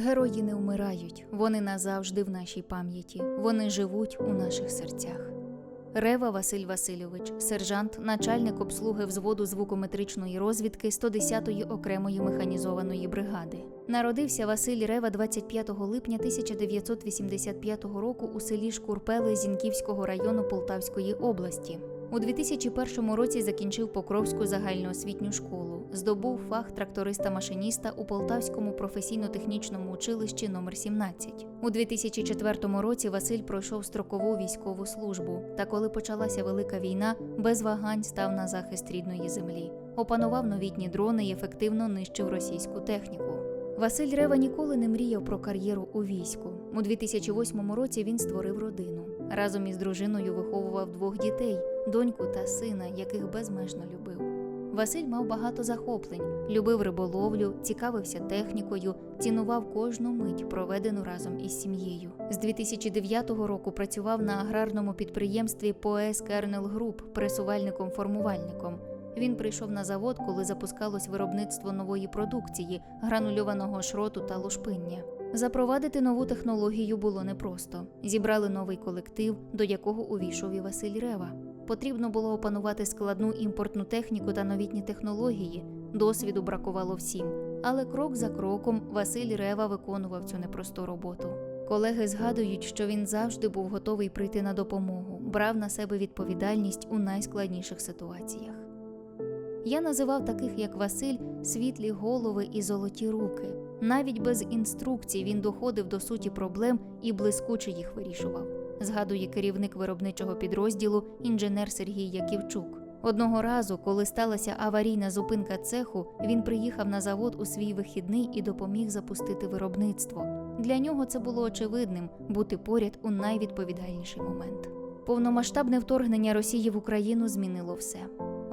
Герої не вмирають, вони назавжди в нашій пам'яті, вони живуть у наших серцях. Рева Василь Васильович, сержант, начальник обслуги взводу звукометричної розвідки 110-ї окремої механізованої бригади. Народився Василь Рева 25 липня 1985 року у селі Шкурпели Зінківського району Полтавської області. У 2001 році закінчив Покровську загальноосвітню школу, здобув фах тракториста-машиніста у Полтавському професійно-технічному училищі номер 17 У 2004 році Василь пройшов строкову військову службу. Та коли почалася велика війна, без вагань став на захист рідної землі, опанував новітні дрони і ефективно нищив російську техніку. Василь Рева ніколи не мріяв про кар'єру у війську. У 2008 році він створив родину. Разом із дружиною виховував двох дітей доньку та сина, яких безмежно любив. Василь мав багато захоплень, любив риболовлю, цікавився технікою, цінував кожну мить, проведену разом із сім'єю. З 2009 року працював на аграрному підприємстві Поес Кернел Груп пресувальником-формувальником. Він прийшов на завод, коли запускалось виробництво нової продукції, гранульованого шроту та лушпиння. Запровадити нову технологію було непросто. Зібрали новий колектив, до якого увійшов і Василь Рева. Потрібно було опанувати складну імпортну техніку та новітні технології. Досвіду бракувало всім, але крок за кроком Василь Рева виконував цю непросту роботу. Колеги згадують, що він завжди був готовий прийти на допомогу, брав на себе відповідальність у найскладніших ситуаціях. Я називав таких, як Василь, світлі голови і золоті руки. Навіть без інструкцій він доходив до суті проблем і блискуче їх вирішував, згадує керівник виробничого підрозділу інженер Сергій Яківчук. Одного разу, коли сталася аварійна зупинка цеху, він приїхав на завод у свій вихідний і допоміг запустити виробництво. Для нього це було очевидним бути поряд у найвідповідальніший момент. Повномасштабне вторгнення Росії в Україну змінило все.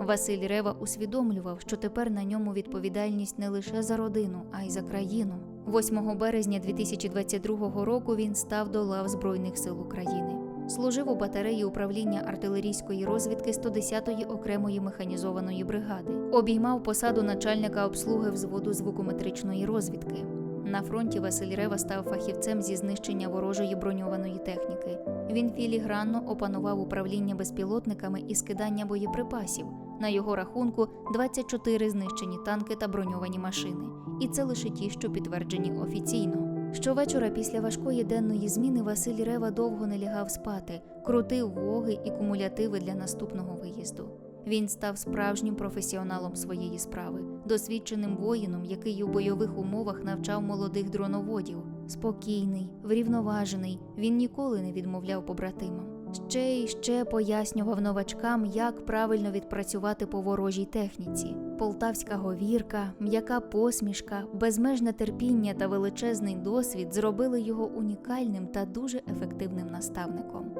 Василь Рева усвідомлював, що тепер на ньому відповідальність не лише за родину, а й за країну. 8 березня 2022 року він став до лав Збройних сил України. Служив у батареї управління артилерійської розвідки 110-ї окремої механізованої бригади. Обіймав посаду начальника обслуги взводу звукометричної розвідки. На фронті Василь Рева став фахівцем зі знищення ворожої броньованої техніки. Він філігранно опанував управління безпілотниками і скидання боєприпасів. На його рахунку 24 знищені танки та броньовані машини. І це лише ті, що підтверджені офіційно. Щовечора після важкої денної зміни Василь Рева довго не лягав спати, крутив воги і кумулятиви для наступного виїзду. Він став справжнім професіоналом своєї справи, досвідченим воїном, який у бойових умовах навчав молодих дроноводів. Спокійний, врівноважений, він ніколи не відмовляв побратимам. Ще й ще пояснював новачкам, як правильно відпрацювати по ворожій техніці. Полтавська говірка, м'яка посмішка, безмежне терпіння та величезний досвід зробили його унікальним та дуже ефективним наставником.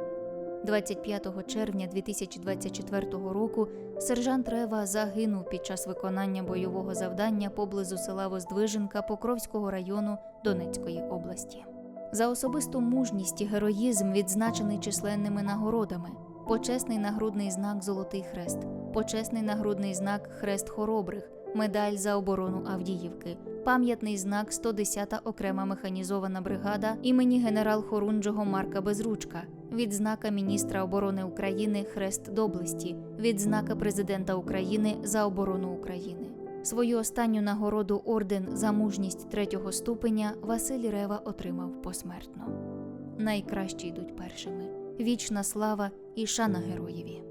25 червня 2024 року сержант Рева загинув під час виконання бойового завдання поблизу села Воздвиженка Покровського району Донецької області. За особисту мужність і героїзм відзначений численними нагородами: почесний нагрудний знак Золотий Хрест, почесний нагрудний знак Хрест Хоробрих, медаль за оборону Авдіївки, пам'ятний знак 110-та окрема механізована бригада імені генерал Хорунжого Марка Безручка, відзнака міністра оборони України Хрест Доблесті, відзнака президента України за оборону України. Свою останню нагороду орден за мужність третього ступеня Василь Рева отримав посмертно. Найкращі йдуть першими. Вічна слава і шана героєві.